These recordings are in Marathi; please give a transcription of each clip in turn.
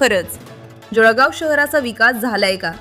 खरंच. जळगाव शहराचा विकास झालाय का?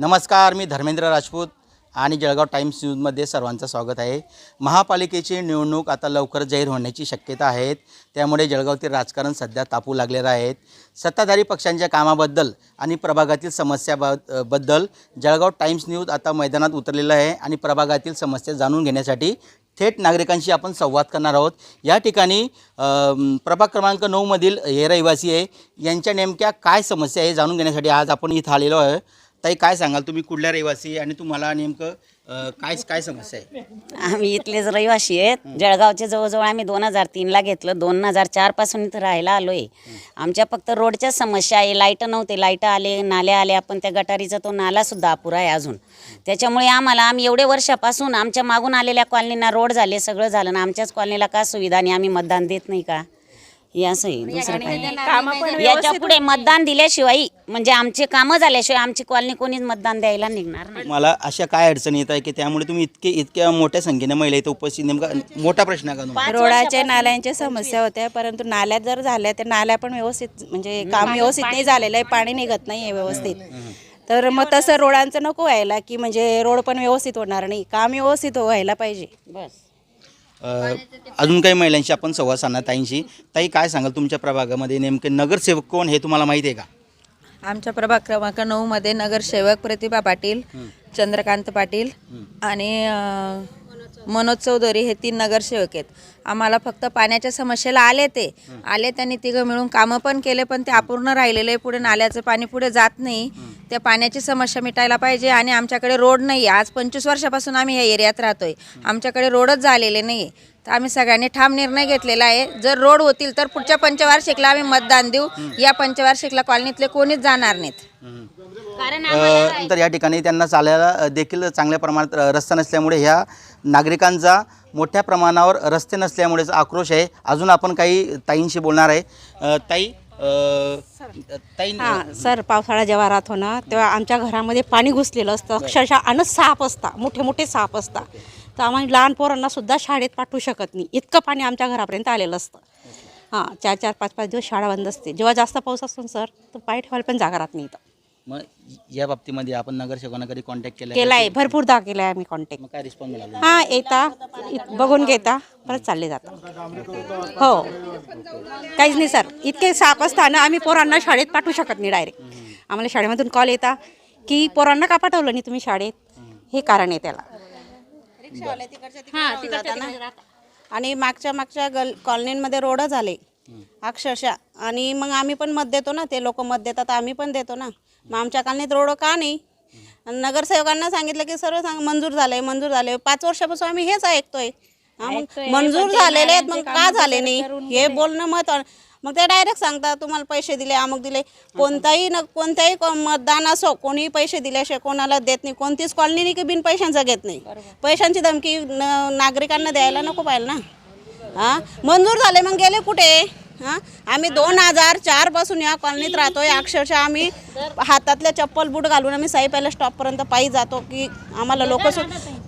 नमस्कार मी धर्मेंद्र राजपूत आणि जळगाव टाइम्स न्यूजमध्ये सर्वांचं स्वागत आहे. महापालिकेची निवडणूक आता लवकर जाहीर होण्याची शक्यता आहेत. त्यामुळे जळगावतील राजकारण सध्या तापू लागलेलं आहे. सत्ताधारी पक्षांच्या कामाबद्दल आणि प्रभागातील समस्या बद्दल जळगाव टाइम्स न्यूज आता मैदानात उतरलेलं आहे आणि प्रभागातील समस्या जाणून घेण्यासाठी थेट नागरिकांशी आपण संवाद करणार आहोत. या ठिकाणी प्रभाग क्रमांक नऊमधील हे रहिवासी आहे. यांच्या नेमक्या काय समस्या आहे जाणून घेण्यासाठी आज आपण इथं आलेलो आहे ताई काय सांगाल? तुम्ही कुठल्या रहिवासी आणि तुम्हाला नेमकं काय काय समस्या आहे? आम्ही इथलेच रहिवासी आहेत. जळगावचे जवळजवळ आम्ही दोन हजार तीनला घेतलं. दोन हजार चारपासून इथं राहायला आलो आहे आमच्या फक्त रोडच्या समस्या आहे. लाईटं नव्हते. लाईटं आले नाल्या आले. पण त्या गटारीचा तो नालासुद्धा अपुरा आहे अजून. त्याच्यामुळे आम्हाला आम्ही एवढे वर्षापासून आमच्या मागून आलेल्या कॉलनीना रोड झाले सगळं झालं. ना आमच्याच कॉलनीला का सुविधा आणि आम्ही मतदान देत नाही का? हे असं आहे दुसरं काही याच्यापुढे मतदान दिल्याशिवाय म्हणजे आमचे कामं झाल्याशिवाय आमची कॉलनी कोणीच मतदान द्यायला निघणार नाही. मला अशा काय अडचणी येत आहे की त्यामुळे तुम्ही इतके इतक्या मोठ्या संख्येने महिला इथं उपस्थित नेमका मोठा प्रश्न आहे का तुम्हाला? रोडाच्या नाल्यांच्या समस्या होत्या परंतु नाल्या जर झाल्या तर नाल्या पण व्यवस्थित म्हणजे काम व्यवस्थित नाही झालेलं आहे पाणी निघत नाही आहे व्यवस्थित. तर मग तसं रोडांचं नको व्हायला की म्हणजे रोड पण व्यवस्थित होणार नाही काम व्यवस्थित व्हायला पाहिजे. बस. अजून काही महिलांशी आपण संवाद साधणार ताईंशी. ताई काय सांगाल तुमच्या प्रभागामध्ये नेमके नगरसेवक कोण हे तुम्हाला माहिती आहे का? आमच्या प्रभाग क्रमांक नऊमध्ये नगरसेवक प्रतिभा पाटील चंद्रकांत पाटील आणि अं, मनोज चौधरी हे तीन नगरसेवक आहेत. आम्हाला फक्त पाण्याच्या समस्येला आले ते. आले त्यांनी तिघं मिळून कामं पण केले पण ते अपूर्ण राहिलेले पुढे नाल्याचं पाणी पुढे जात नाही. त्या पाण्याची समस्या मिटायला पाहिजे आणि आमच्याकडे रोड नाही आज पंचवीस वर्षापासून आम्ही या एरियात राहतोय. आमच्याकडे रोडच झालेले नाही तर आम्ही सगळ्यांनी ठाम निर्णय घेतलेला आहे. जर रोड होतील तर पुढच्या पंचवार्षिकला आम्ही मतदान देऊ. या पंचवार्षिकला कॉलनीतले कोणीच जाणार नाहीत. अ, तर या ठिकाणी त्यांना चालायला अ, देखील चांगल्या प्रमाणात अ, रस्ता नसल्यामुळे ह्या नागरिकांचा मोठ्या प्रमाणावर रस्ते नसल्यामुळेच आक्रोश आहे. अजून आपण काही ताईंशी बोलणार आहे. अ, ताई ताई हां सर पावसाळा जेव्हा राहतो ना तेव्हा आमच्या घरामध्ये पाणी घुसलेलं असतं. अक्षरशः अन साप असता मोठे मोठे साप असता. तर आम्ही लहान पोरांना सुद्धा शाळेत पाठवू शकत नाही. इतकं पाणी आमच्या घरापर्यंत आलेलं असतं. हां चार चार पाच पाच दिवस शाळा बंद असते. जेव्हा जास्त पाऊस असतो ना सर तर पाय ठेवायला पण जागा राहत नाही इथं. मग या बाबतीमध्ये आपण नगरसेवकांना कधी कॉन्टॅक्ट केला केला आहे भरपूरदा केला आहे आम्ही कॉन्टॅक्ट मग काय रिस्पॉन्स मिळाला? हां येता. इत- बघून घेता. परत चालले जातात. हो. काहीच नाही सर. इतके साप असताना आम्ही पोरांना शाळेत पाठवू शकत नाही डायरेक्ट आम्हाला शाळेमधून कॉल येता की पोरांना का पाठवलं नाही तुम्ही शाळेत? हे कारण आहे त्याला. आणि मागच्या मागच्या गल कॉलनीमध्ये रोड झाले अक्षरशः. आणि मग आम्ही पण मत देतो ना ते लोक मत देतात आम्ही पण देतो ना. मग आमच्या कॉलनीत रोड का नाही? आणि नगरसेवकांना सांगितलं की सर्व सांग मंजूर झालं आहे मंजूर झालं आहे पाच वर्षापासून आम्ही हेच ऐकतोय. हा, मग मंजूर झालेले आहेत मग का झाले नाही? हे बोलणं मत मग ते डायरेक्ट सांगतात तुम्हाला पैसे दिले अमुक दिले. कोणताही न कोणत्याही को- मतदान असो कोणीही पैसे दिल्याशिवाय कोणाला देत नाही. कोणतीच कॉलनी नाही की बिन पैशांचं घेत नाही. पैशांची धमकी न- नागरिकांना द्यायला नको पाहिजे ना. हां? मंजूर झाले मग गेले कुठे? हां? आम्ही दोन हजार चारपासून या कॉलनीत राहतोय. अक्षरशः आम्ही हातातले चप्पल बूट घालून आम्ही साई पहिल्या स्टॉपपर्यंत पायी जातो की आम्हाला लोक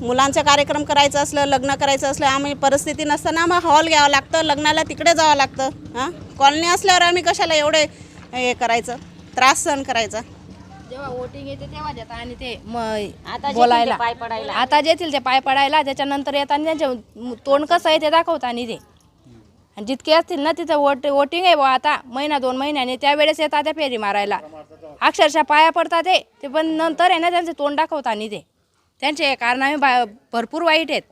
मुलांचा कार्यक्रम करायचं असलं लग्न करायचं असलं आम्ही परिस्थिती नसताना आम्हाला हॉल घ्यावं लागतं लग्नाला तिकडे जावं लागतं. हां? कॉलनी असल्यावर आम्ही कशाला एवढे हे करायचं? त्रास सहन करायचा? जेव्हा वोटिंग येते तेव्हा देतात आणि ते म आता बोलायला. पाय पडायला. आता जेतील ते पाय पडायला त्याच्यानंतर येताना त्यांचे तोंड कसं आहे ते दाखवता आणि ते. आणि जितके असतील ना तिथं वोट वोटिंग आहे बुवा आता महिना दोन महिन्याने त्यावेळेस येतात त्या फेरी मारायला. अक्षरशः पाया पडतात ते ते पण नंतर आहे ना त्यांचे तोंड दाखवतात आणि ते. त्यांचे कारणामे बा- भरपूर वाईट आहेत.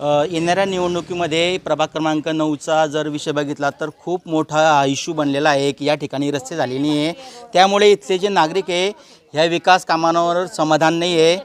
अ, येणाऱ्या निवडणुकीमध्ये प्रभाग क्रमांक नऊचा जर विषय बघितला तर खूप मोठा हा इश्यू बनलेला आहे. की या ठिकाणी रस्ते झाले नाही आहे त्यामुळे इथले जे नागरिक आहे ह्या विकास कामांवर समाधान नाही आहे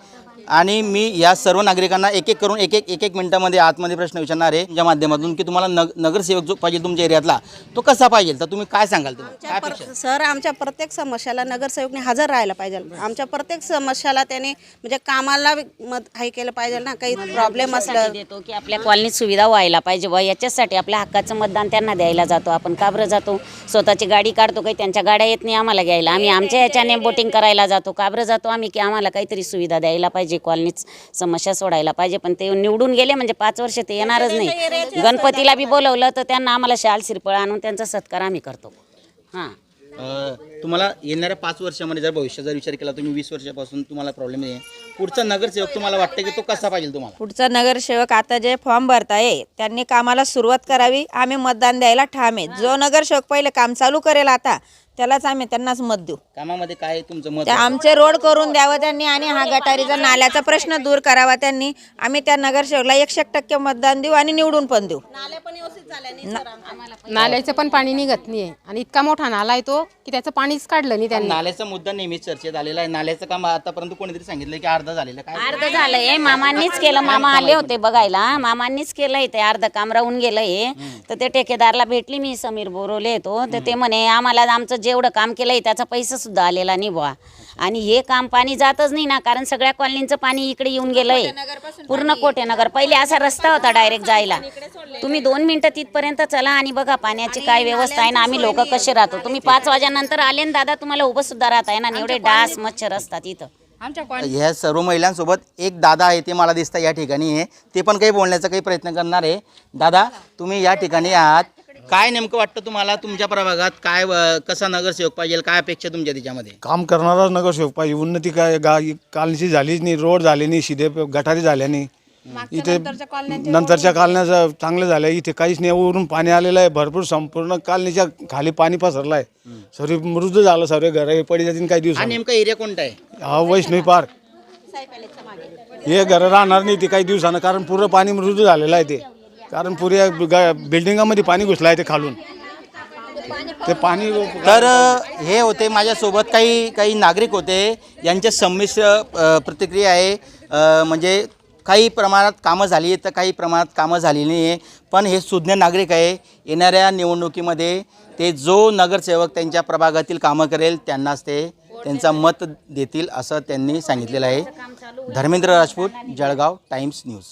आणि मी या सर्व नागरिकांना एक एक करून एक एक एक एक मिनिटामध्ये आतमध्ये प्रश्न विचारणार आहे तुमच्या माध्यमातून की तुम्हाला नग नगरसेवक जो पाहिजे तुमच्या एरियातला तो कसा पाहिजे? तर तुम्ही काय सांगाल तुम्ही? काय अपेक्षा? सर आमच्या प्रत्येक समस्याला नगरसेवकने हजर राहायला पाहिजे. आमच्या प्रत्येक समस्याला त्याने म्हणजे कामाला मत हे केलं पाहिजे ना. काही प्रॉब्लेम असलं देतो की आपल्या कॉलनीत सुविधा व्हायला पाहिजे व याच्यासाठी आपल्या हक्काचं मतदान त्यांना द्यायला जातो. आपण का बरं जातो? स्वतःची गाडी काढतो काही त्यांच्या गाड्या येत नाही आम्हाला घ्यायला. आम्ही आमच्या याच्याने बोटिंग करायला जातो. का बरं जातो आम्ही की आम्हाला काहीतरी सुविधा द्यायला पाहिजे. कॉलनीत समस्या सोडायला पाहिजे. पण ते निवडून गेले म्हणजे पाच वर्ष ते येणारच नाही. गणपतीला बी बोलवलं तर त्यांना आम्हाला शाल सिरपळ आणून त्यांचा सत्कार आम्ही करतो. हां. अ, तुम्हाला येणाऱ्या पाच वर्षामध्ये जर भविष्याचा विचार केला तुम्ही वीस वर्षापासून तुम्हाला प्रॉब्लेम आहे पुढचा नगरसेवक तुम्हाला वाटतं की तो कसा पाहिजे तुम्हाला? पुढचा नगरसेवक आता जे फॉर्म भरताय त्यांनी कामाला सुरुवात करावी. आम्ही मतदान द्यायला ठाम आहे. जो नगरसेवक पहिले काम चालू करेल आता त्यालाच आम्ही त्यांनाच मत देऊ. कामामध्ये काय तुमचं मत? ते आमचे रोड करून द्यावं त्यांनी आणि हा गटारीचा नाल्याचा प्रश्न दूर करावा त्यांनी. आम्ही त्या नगरसेवकला एकशे एक टक्के मतदान देऊ आणि निवडून पण देऊ. नाल्याचं पण पाणी निघत नाही आणि इतका मोठा नाला आहे तो की त्याचं पाणीच काढलं नाही त्यांनी. नाल्याचा मुद्दा नेहमी चर्चेत आलेला आहे. नाल्याचं काम आतापर्यंत कोणीतरी सांगितलं की अर्धा झालेलं आहे. काय? अर्ध झालंय. मामांनीच केलं. मामा आले होते बघायला. मामांनीच केलंय ते अर्ध काम राहून गेलंय तर ते ठेकेदारला भेटली मी समीर बोरवले येतो तर ते म्हणे आम्हाला आमचं जेवढं काम केलंय त्याचा पैसा सुद्धा आलेला नाही बुवा. आणि हे काम पाणी जातच नाही ना कारण सगळ्या कॉलनीचं पाणी इकडे येऊन गेलंय. पूर्ण कोटेनगर पहिले असा रस्ता होता डायरेक्ट जायला. तुम्ही दोन मिनिटं तिथपर्यंत चला आणि बघा पाण्याची काय व्यवस्था आहे ना आम्ही लोक कसे राहतो. तुम्ही पाच वाजेनंतर आले ना दादा तुम्हाला उभं सुद्धा राहता आहे ना एवढे डास मच्छर असतात इथं. आमच्या ह्या सर्व महिलांसोबत एक दादा आहे ते मला दिसतं या ठिकाणी. आहे ते पण काही बोलण्याचा काही प्रयत्न करणार आहे. दादा तुम्ही या ठिकाणी आहात. काय नेमकं वाटतं तुम्हाला तुमच्या प्रभागात? काय अ, कसा नगरसेवक पाहिजे? काय अपेक्षा तुमच्या त्याच्यामध्ये? काम करणारा नगरसेवक पाहिजे. उन्नती काय गा कालनीची झालीच नाही रोड झाले नाही शिदे गटारी झाल्या नाही. इथे नंतरच्या कालण्याचं चांगलं झालं इथे काहीच नाही. वरून पाणी आलेलं आहे. भरपूर संपूर्ण कालनीच्या खाली पाणी पसरलं आहे सर्व मृद झालं सर्व घर. पडी जातील काही हा दिवस नेमका एरिया कोणता आहे? हा वैष्णवी पार्क. हे घर राहणार नाही ते काही दिवसानं कारण पूर्ण पाणी मृद झालेलं आहे ते कारण पुऱ्या ग- बिल्डिंगामध्ये पाणी घुसलं आहे ते खालून. ते पाणी तर हे होते माझ्यासोबत काही काही नागरिक होते. यांच्या संमिश्र अ, प्रतिक्रिया आहे. अ, म्हणजे काही प्रमाणात कामं झाली आहेत तर काही प्रमाणात कामं झाली नाही आहे पण हे सुज्ञ नागरिक आहे. येणाऱ्या निवडणुकीमध्ये ते जो नगरसेवक त्यांच्या प्रभागातील कामं करेल त्यांनाच ते त्यांचा मत देतील असं त्यांनी सांगितलेलं आहे. Dharmendra Rajput Jalgaon Times News.